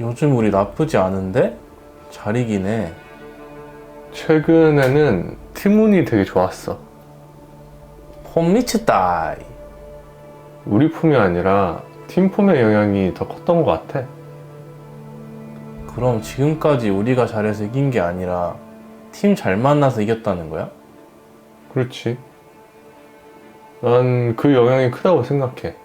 요즘 우리 나쁘지 않은데? 잘 이기네. 최근에는 팀운이 되게 좋았어. 폼 미쳤다. 우리 폼이 아니라 팀 폼의 영향이 더 컸던 것 같아. 그럼 지금까지 우리가 잘해서 이긴 게 아니라 팀 잘 만나서 이겼다는 거야? 그렇지. 난 그 영향이 크다고 생각해.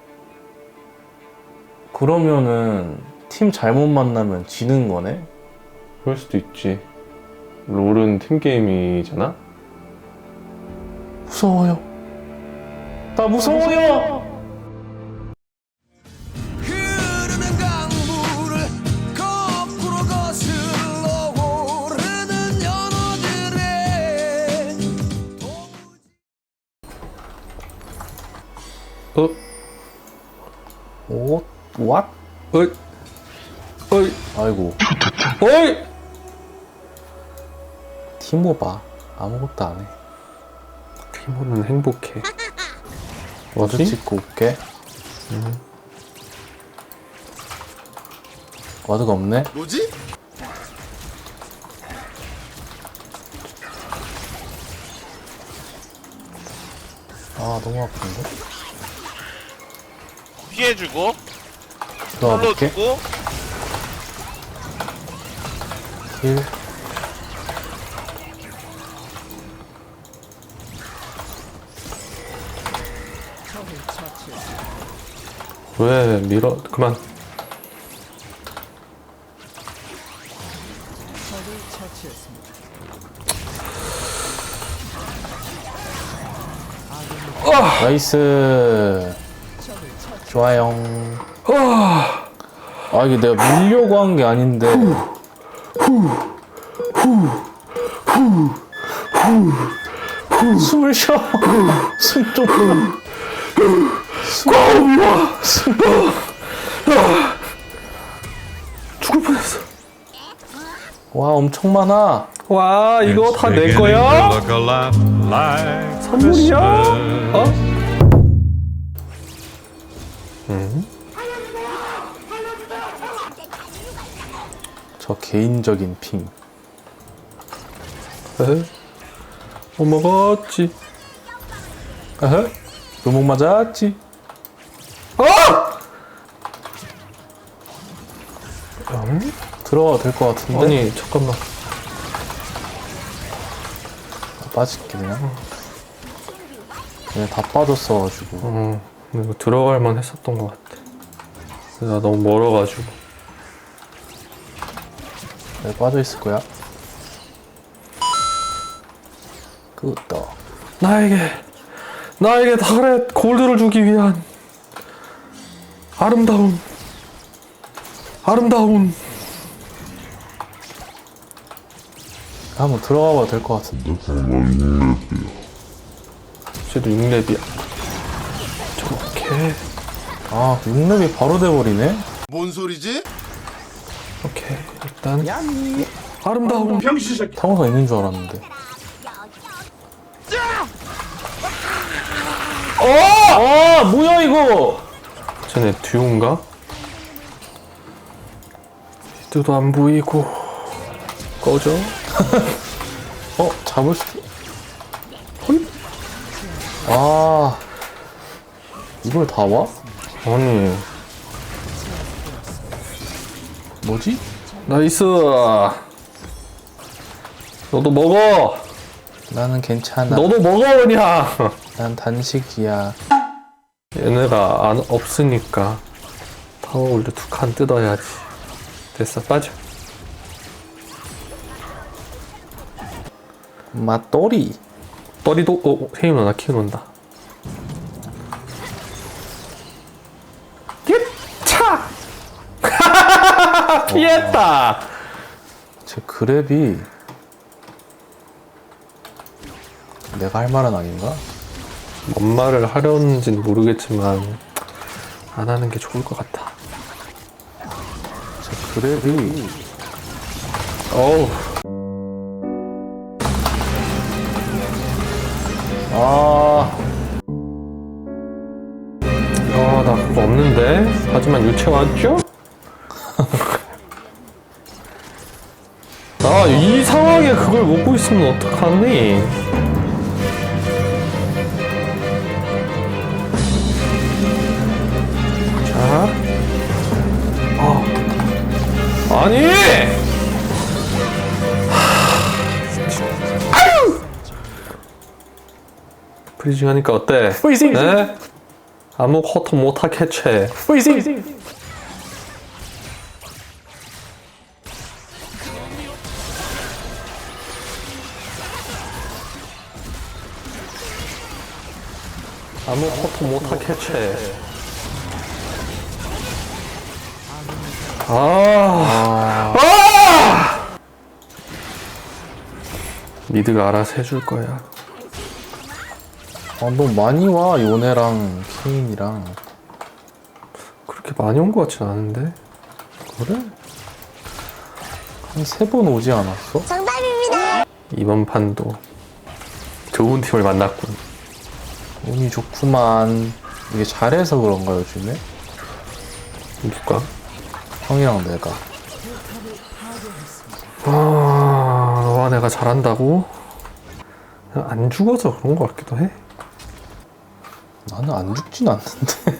그러면은 팀 잘못 만나면 지는 거네? 그럴 수도 있지. 롤은 팀 게임이잖아. 무서워요. 나 무서워요! 오, 왓? 어이, 어이, 아이고. 어이. 티모 봐. 아무것도 안 해. 팀원은 행복해. 뭐지? 찍고 올게. 와드가 없네? 뭐지? 아, 너무 아픈데? 피해주고 들어가 볼게. 눌러주고 힐. 왜 밀어? 그만. 나이스. 좋아요. 아, 이게 내가 밀려고 한 게 아닌데. 숨을 쉬어. 숨 좀. 죽을 뻔했어. 와, 엄청 많아. 와, 이거 다 내 거야? 선물이야? 선물이야? 어? 저 개인적인 핑. 에? 못 먹었지. 어허? 요목 맞았지? 음? 들어가도 될 것 같은데? 아니, 잠깐만. 빠질게 그냥. 그냥 다 빠졌어가지고. 어, 이거 들어갈 만 했었던 것 같아. 나 너무 멀어가지고. 네, 빠져있을 거야. 끄떡. 나에게, 나에게 달의 골드를 주기 위한 아름다운, 아름다운. 한번 들어가 봐도 될 것 같은데. 쟤도 6렙이야. 저렇게, 아, 6렙이 바로 돼버리네? 뭔 소리지? 오케이. 일단, 아름다운. 타고가 있는 줄 알았는데. 어! 아, 뭐야, 이거! 쟤네 듀오인가? 히드도 안 보이고. 꺼져. 어, 잡을 수. 호잇? 아. 이걸 다 와? 아니, 뭐지? 나이스. 너도 먹어. 나는 괜찮아. 너도 먹어 그냥. 난 단식이야. 얘네가 안 없으니까 타워올드 두칸 뜯어야지. 됐어 빠져. 맛돌이. 떠리도 어 세임아 나 키워놓는다. 피했다. 제 그랩이. 내가 할 말은 아닌가? 뭔 말을 하려는지는 모르겠지만 안 하는 게 좋을 것 같아. 제 그랩이. 어우. 아. 아, 나 그거 없는데? 하지만 유채 왔죠? 아, 이 상황에 그걸 먹고 있으면 어떡하니? 자. 어. 아니! 아유! 프리징 하니까 어때? 프리징! 네? 아무 커터 못하겠지? 프리징! 아무 커터 못하겠지? 아. 아! 미드가 알아서 해줄 거야. 아, 너무 많이 와, 요네랑 케인이랑. 그렇게 많이 온 것 같진 않은데. 그래? 한 세 번 오지 않았어? 이번 판도 좋은 팀을 만났군. 운이 좋구만. 이게 잘해서 그런가, 요즘에? 누가? 형이랑 내가. 아, 와 내가 잘한다고? 안 죽어서 그런 것 같기도 해. 나는 안 죽진 않는데.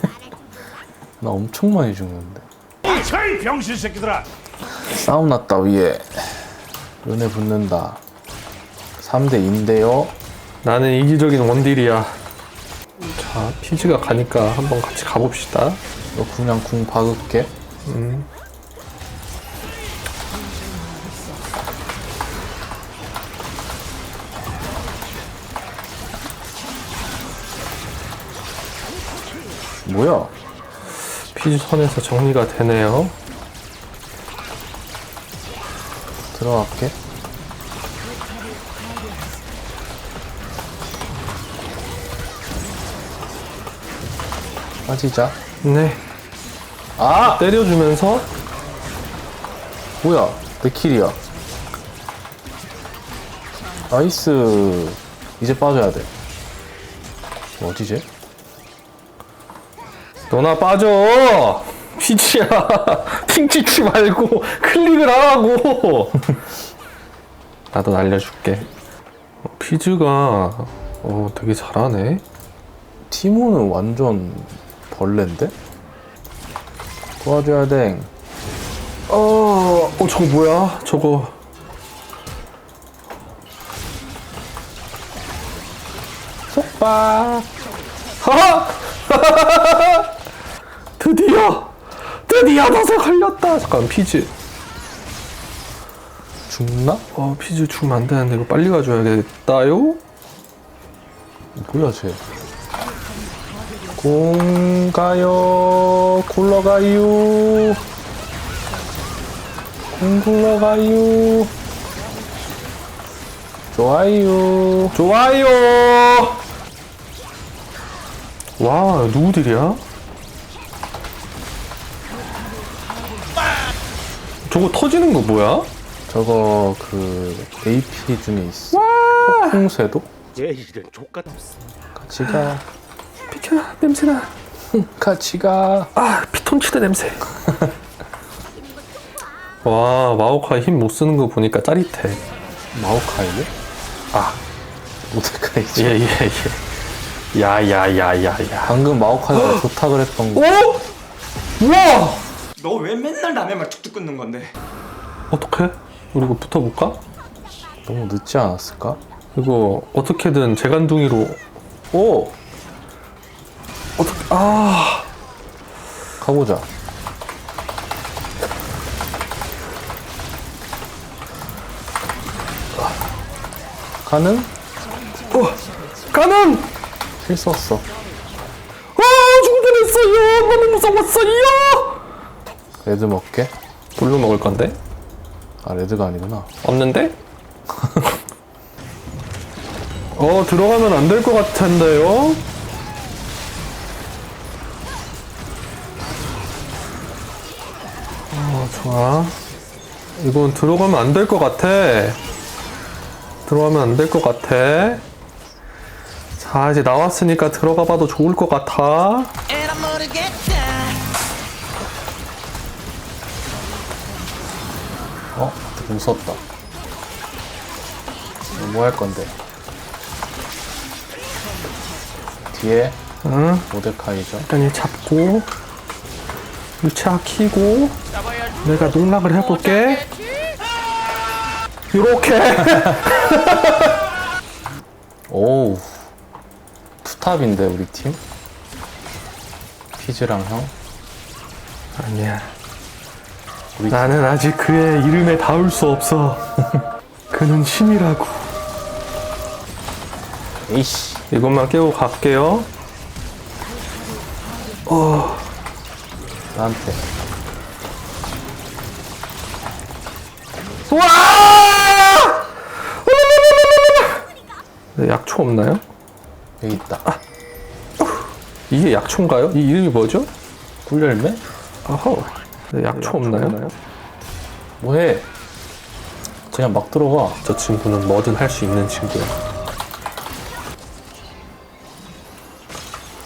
나 엄청 많이 죽는데. 저이 병신 새끼들아! 싸움 났다, 위에. 요네 붙는다. 3대 2인데요. 나는 이기적인 원딜이야. 자, 피지가 가니까 한번 같이 가봅시다. 너 그냥 궁 박을게. 음. 뭐야? 피지 선에서 정리가 되네요. 들어갈게. 빠지자. 네. 아! 때려주면서 뭐야? 내 킬이야. 나이스. 이제 빠져야 돼. 어디지? 너나 빠져. 팅 찍지 말고 클릭을 하라고. 나도 날려줄게. 어, 피즈가 어, 되게 잘하네. 티모는 완전 벌레인데? 도와줘야 돼. 어, 어 저거 뭐야? 저거 속박! 하하! 드디어! 드디어 너서 걸렸다! 잠깐, 피즈. 죽나? 어, 피즈 죽으면 안 되는데, 이거 빨리 가줘야겠다요? 뭐야, 쟤. 공 가요. 굴러가요. 공 굴러가요. 좋아요. 좋아요! 와, 누구들이야? 저거 터지는 거 뭐야? 저거 그 AP 중에 있어. 폭풍쇠도? 얘 이런 족같 같이 가. 비켜, 냄새나. 같이 가. 아, 피톤치드 냄새. 와, 마오카 힘못 쓰는 거 보니까 짜릿해. 마오카이네? 아, 모데카이지. 예, 예, 예. 야, 야, 야, 야, 야. 방금 마오카이가 좋다 그랬던 거. 오! 우와! 너 왜 맨날 남의 말 툭툭 끊는 건데? 어떡해? 우리 이거 붙어볼까? 너무 늦지 않았을까? 이거 어떻게든 재간둥이로 오! 어떻게 아 가보자. 가는? 어, 가는 실 썼어. 아 죽을 뻔했어요 너무 무서웠어요 레드 먹게? 블루 먹을 건데 아, 레드가 아니구나. 없는데 어 들어가면 안 될 것 같은데요 좋아 이건 들어가면 안 될 것 같아 들어가면 안 될 것 같아 자 이제 나왔으니까 들어가 봐도 좋을 것 같아 어? 웃었다. 뭐 할 건데? 뒤에 응? 모데카이죠. 일단 얘 잡고 유차 키고 내가 농락을 해볼게. 요렇게. 오우. 투탑인데 우리 팀? 피즈랑 형? 아니야. 우리 나는 아직 그의 이름에 닿을 수 없어. 그는 신이라고. 에이씨. 이것만 깨고 갈게요. 나한테 와! 네, 약초 없나요? 여기 있다. 이게 약초인가요? 이 이름이 뭐죠? 꿀열매? 아허. 네, 약초 없나요? 뭐해? 그냥 막 들어가. 저 친구는 뭐든 할 수 있는 친구야.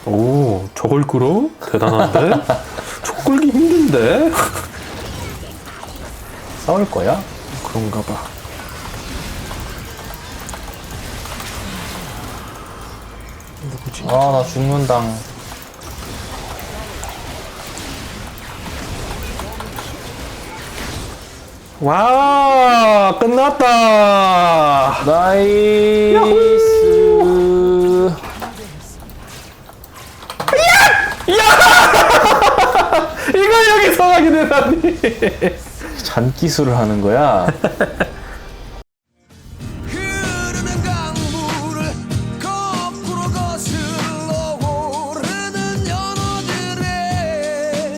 오, 저걸 끌어? 대단한데? 저 끌기 힘든데? 싸울 거야? 그런가 봐. 누구지? 아 나 죽는당. 와, 끝났다! 나이스. 이걸 여기서 하게 되다니! 잔기술을 하는 거야.